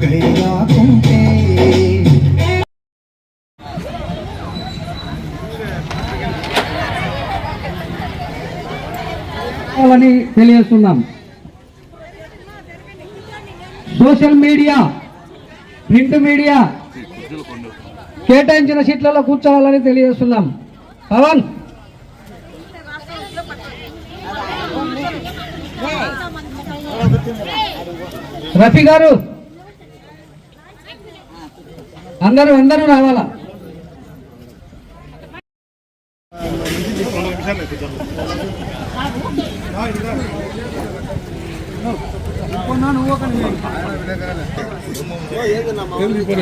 వెలుగైయాకుంటే అని తెలియజేస్తున్నాం. Social media print media కేటాయించిన సీట్లలో కూర్చోవాలని తెలియజేస్తున్నాం. పవన్! రఫీ గారు! అందరూ అందరూ రావాలా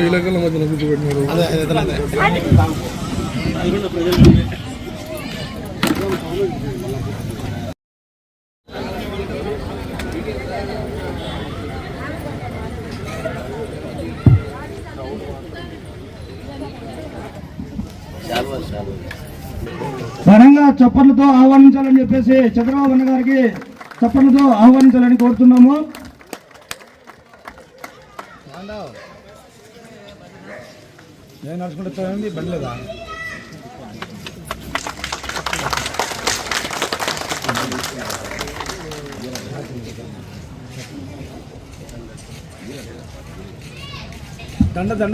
ఇలాగల మధ్యన కూర్చోబెట్టినారు ఘనంగా చప్పట్లతో ఆహ్వానించాలని చెప్పేసి చంద్రబాబు అన్న గారికి చప్పట్లతో ఆహ్వానించాలని కోరుతున్నాము. నేను నడుచుకుంటూ బండి దండ.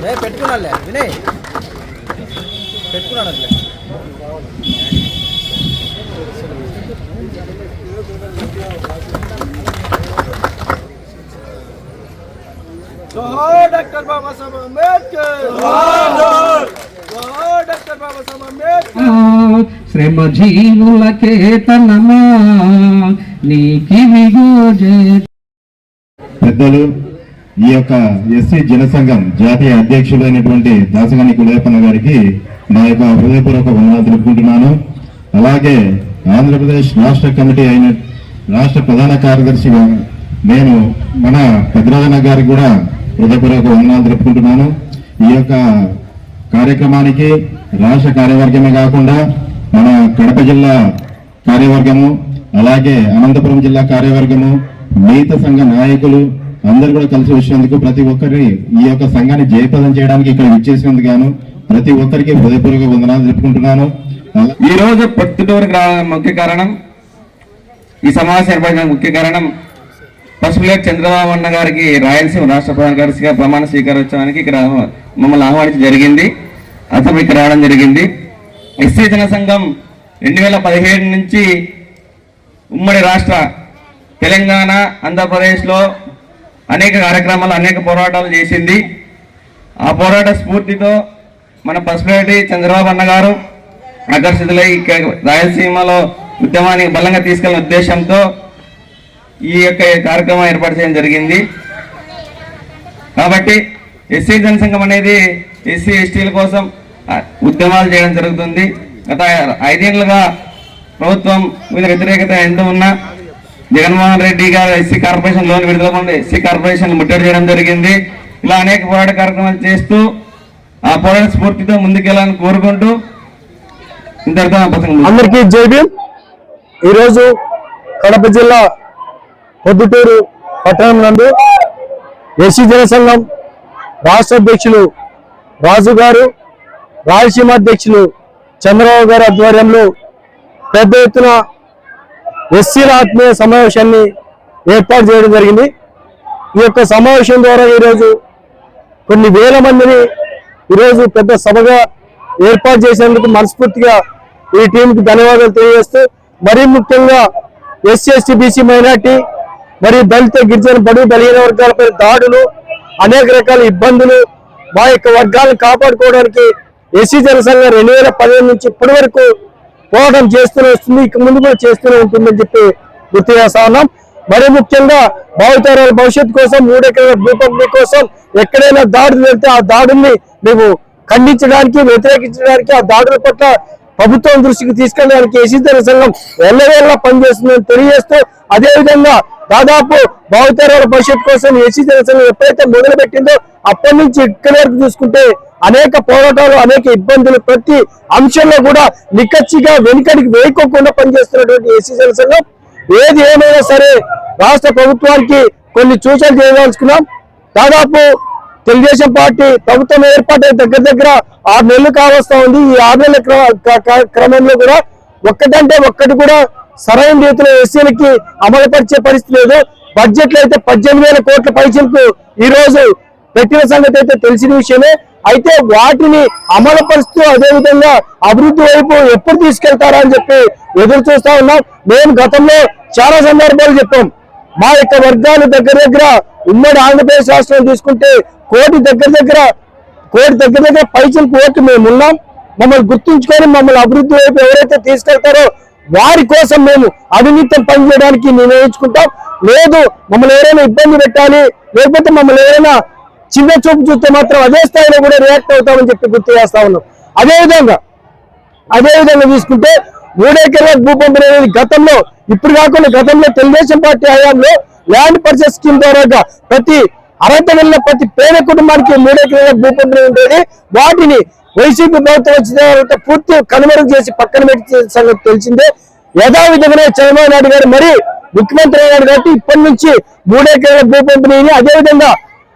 ఏ పెట్టుకున్నాలే వినయ్. పెట్టుకున్నాడు అట్లే డాక్టర్ బాబాసాహెబ్ అంబేద్కర్. డాక్టర్ బాబాసాహెబ్ అంబేద్కర్. శ్రమ జీవుల కేతనమా నీకి గోజే పెద్దలు ఈ యొక్క ఎస్సీ జనసంఘం జాతీయ అధ్యక్షుడైనటువంటి దాసగాని కులయప్పన్న గారికి నా యొక్క హృదయపూర్వక వందనాలు తెలుపుకుంటున్నాను. అలాగే ఆంధ్రప్రదేశ్ రాష్ట్ర కమిటీ అయిన రాష్ట్ర ప్రధాన కార్యదర్శిగా నేను మన పెద్దరాజన్న గారికి కూడా హృదయపూర్వక వందనాలు తెలుపుకుంటున్నాను. ఈ యొక్క కార్యక్రమానికి రాష్ట్ర కార్యవర్గమే కాకుండా మన కడప జిల్లా కార్యవర్గము అలాగే అనంతపురం జిల్లా కార్యవర్గము మిగతా సంఘ నాయకులు అందరు కూడా కలిసి వచ్చినందుకు ప్రతి ఒక్కరిని ఈ యొక్క సంఘాన్ని జయప్రదం చేయడానికి ఇక్కడ విచ్చేసినందుకు గాను ప్రతి ఒక్కరికి హృదయపూర్వక వందనాలు తెలుపుకుంటున్నాను. ఈ రోజు పొద్దుటూరుకు రావడానికి ముఖ్య కారణం ఈ సమావేశం ఏర్పడిన ముఖ్య కారణం పసుపులేట్ చంద్రబాబు అన్న గారికి రాయలసీమ రాష్ట్ర ప్రధాన కార్యదర్శిగా ప్రమాణ స్వీకారోత్సవానికి ఇక్కడ మమ్మల్ని ఆహ్వానించడం జరిగింది. అతను ఇక్కడ రావడం జరిగింది. ఎస్సీ జనసంఘం రెండు వేల పదిహేడు నుంచి ఉమ్మడి రాష్ట్ర తెలంగాణ ఆంధ్రప్రదేశ్లో అనేక కార్యక్రమాలు అనేక పోరాటాలు చేసింది. ఆ పోరాట స్ఫూర్తితో మన పసుపులేటి చంద్రబాబు అన్న గారు ఆకర్షితులై రాయలసీమలో ఉద్యమానికి బలంగా తీసుకెళ్ళిన ఉద్దేశంతో ఈ యొక్క కార్యక్రమం ఏర్పాటు చేయడం జరిగింది. కాబట్టి ఎస్సీ జనసంఘం అనేది ఎస్సీ ఎస్టీల కోసం ఉద్యమాలు చేయడం జరుగుతుంది. గత ఐదేళ్ళుగా ప్రభుత్వం మీద వ్యతిరేకత ఎంత ఉన్నా జగన్మోహన్ రెడ్డి గారు ఎస్సీ కార్పొరేషన్ లోన్ విడుదల పొంది ఎస్సీ కార్పొరేషన్ ముట్టడి చేయడం జరిగింది. ఇలా అనేక పోరాట కార్యక్రమాలు చేస్తూ ఆ పోరాట స్ఫూర్తితో ముందుకెళ్ళాలని కోరుకుంటూ ఇంతటితో అందరికీ జై భీమ్. ఈరోజు కడప జిల్లా పొద్దుటూరు పట్టణం నందు ఎస్సీ జనసంఘం రాష్ట్ర అధ్యక్షులు రాజు గారు రాయలసీమ అధ్యక్షులు చంద్రబాబు గారి ఆధ్వర్యంలో పెద్ద ఎత్తున ఎస్సీల ఆత్మీయ సమావేశాన్ని ఏర్పాటు చేయడం జరిగింది. ఈ యొక్క సమావేశం ద్వారా ఈరోజు కొన్ని వేల మందిని ఈరోజు పెద్ద సభగా ఏర్పాటు చేసేందుకు మనస్ఫూర్తిగా ఈ టీంకి ధన్యవాదాలు తెలియజేస్తూ మరీ ముఖ్యంగా ఎస్సీ ఎస్టీ బీసీ మైనార్టీ మరియు దళిత గిరిజన బడుగు బలహీన వర్గాలపై దాడులు అనేక రకాల ఇబ్బందులు మా యొక్క వర్గాలను కాపాడుకోవడానికి ఎస్సీ జనసంఘం రెండు వేల నుంచి ఇప్పటి వరకు పోరాటం చేస్తూనే వస్తుంది ఇక ముందు కూడా చేస్తూనే ఉంటుందని చెప్పి గుర్తు చేస్తా ఉన్నాం. మరి ముఖ్యంగా భావితరాల భవిష్యత్తు కోసం మూడెకరాల భూపంపీ కోసం ఎక్కడైనా దాడులు వెళ్తే ఆ దాడుల్ని మేము ఖండించడానికి వ్యతిరేకించడానికి ఆ దాడుల పట్ల ప్రభుత్వం దృష్టికి తీసుకెళ్ళడానికి ఏసీ సంఘం ఎల్లవేళ పనిచేస్తుందని తెలియజేస్తూ అదే విధంగా దాదాపు భావితరాల భవిష్యత్తు కోసం ఏసీ సంఘం ఎప్పుడైతే మొదలుపెట్టిందో అప్పటి నుంచి ఇక్కడి వరకు చూసుకుంటే అనేక పోరాటాలు అనేక ఇబ్బందులు ప్రతి అంశంలో కూడా నిక్కచ్చిగా వెనుకడికి వేయకోకుండా పనిచేస్తున్నటువంటి ఏసీ సంఘం. ఏది ఏమైనా సరే రాష్ట్ర ప్రభుత్వానికి కొన్ని సూచనలు చేయదలుచుకున్నాం. దాదాపు తెలుగుదేశం పార్టీ ప్రభుత్వం ఏర్పాటు దగ్గర దగ్గర ఆరు నెలలు కావస్తా ఉంది. ఈ ఆరు నెలల క్రమంలో కూడా ఒక్కటంటే ఒక్కటి కూడా సరైన రీతిలో ఎస్సీలకి అమలుపరిచే పరిస్థితి లేదు. బడ్జెట్లో అయితే పద్దెనిమిది వేల కోట్ల పైసలకు ఈ రోజు పెట్టిన సంగతి అయితే తెలిసిన విషయమే. అయితే వాటిని అమలు పరుస్తూ అదేవిధంగా అభివృద్ధి వైపు ఎప్పుడు తీసుకెళ్తారా అని చెప్పి ఎదురు చూస్తా ఉన్నాం. మేము గతంలో చాలా సందర్భాలు చెప్పాం. మా యొక్క వర్గాలు దగ్గర దగ్గర ఉమ్మడి ఆంధ్రప్రదేశ్ రాష్ట్రం తీసుకుంటే కోటి దగ్గర దగ్గర కోటి దగ్గర దగ్గర పైసలు ఓట్లు మేము ఉన్నాం. మమ్మల్ని గుర్తుంచుకొని మమ్మల్ని అభివృద్ధి వైపు ఎవరైతే తీసుకెళ్తారో వారి కోసం మేము అవినీతం పనిచేయడానికి నిర్ణయించుకుంటాం. లేదు మమ్మల్ని ఎవరైనా ఇబ్బంది పెట్టాలి లేకపోతే మమ్మల్ని ఎవరైనా చిన్న చూపు చూస్తే మాత్రం అదే స్థాయిలో కూడా రియాక్ట్ అవుతామని చెప్పి గుర్తు చేస్తా ఉన్నాం. అదే విధంగా అదే విధంగా తీసుకుంటే మూడేకర్ల భూపంపం అనేది గతంలో ఇప్పుడు కాకుండా గతంలో తెలుగుదేశం పార్టీ హయాంలో ల్యాండ్ పర్చేస్ స్కీమ్ ద్వారా ప్రతి అర్హత వెళ్ళిన ప్రతి పేద కుటుంబానికి మూడేకర్ల భూపంపం ఉండేది. వాటిని వైసీపీ ప్రభుత్వం వచ్చిన తర్వాత పూర్తి కనుమరుగు చేసి పక్కన పెట్టి సంగతి తెలిసిందే. యథావిధంగానే చంద్రబాబు నాయుడు గారు మరి ముఖ్యమంత్రి అయ్యారు కాబట్టి ఇప్పటి నుంచి మూడేకర్ల భూ పంపిణీని అదేవిధంగా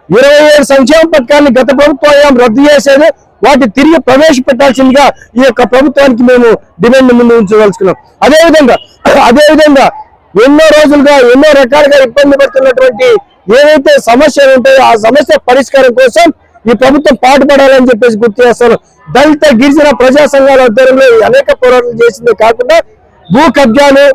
ఇరవై ఏడు సంక్షేమ పథకాన్ని గత ప్రభుత్వం రద్దు చేసేది? వాటి తిరిగి ప్రవేశపెట్టాల్సిందిగా ఈ యొక్క ప్రభుత్వానికి మేము డిమాండ్ ముందు ఉంచదలుచుకున్నాం. అదేవిధంగా అదేవిధంగా ఎన్నో రోజులుగా ఎన్నో రకాలుగా ఇబ్బంది పడుతున్నటువంటి ఏవైతే సమస్యలు ఉంటాయో ఆ సమస్య పరిష్కారం కోసం ఈ ప్రభుత్వం పాటుపడాలని చెప్పేసి గుర్తు చేస్తాను. దళిత గిరిజన ప్రజా సంఘాల ఆధ్వర్యంలో అనేక పోరాటాలు చేసిందే కాకుండా భూ కబ్జాలు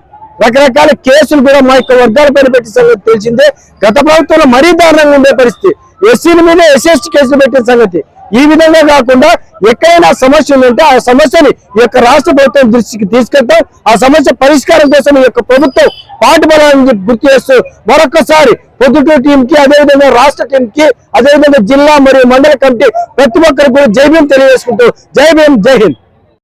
రకరకాల కేసులు కూడా మా యొక్క వర్గాల పైన పెట్టి సంగతి తెలిసిందే. గత ప్రభుత్వంలో మరీ దారుణంగా ఉండే పరిస్థితి. ఎస్సీల మీద ఎస్ఎస్టీ కేసులు పెట్టిన సంగతి. ఈ విధంగా కాకుండా ఎక్కడైనా సమస్యలు ఉంటే ఆ సమస్యని ఈ యొక్క రాష్ట్ర ప్రభుత్వం దృష్టికి తీసుకెళ్తాం. ఆ సమస్య పరిష్కారం కోసం ఈ యొక్క ప్రభుత్వం పాటుపడాలని గుర్తు చేస్తూ మరొకసారి పొద్దుటూరు టీం కి అదేవిధంగా రాష్ట్ర టీం కి అదేవిధంగా జిల్లా మరియు మండల కమిటీ ప్రతి ఒక్కరికి కూడా జై భీం తెలియజేసుకుంటూ జై భీం జై హింద్.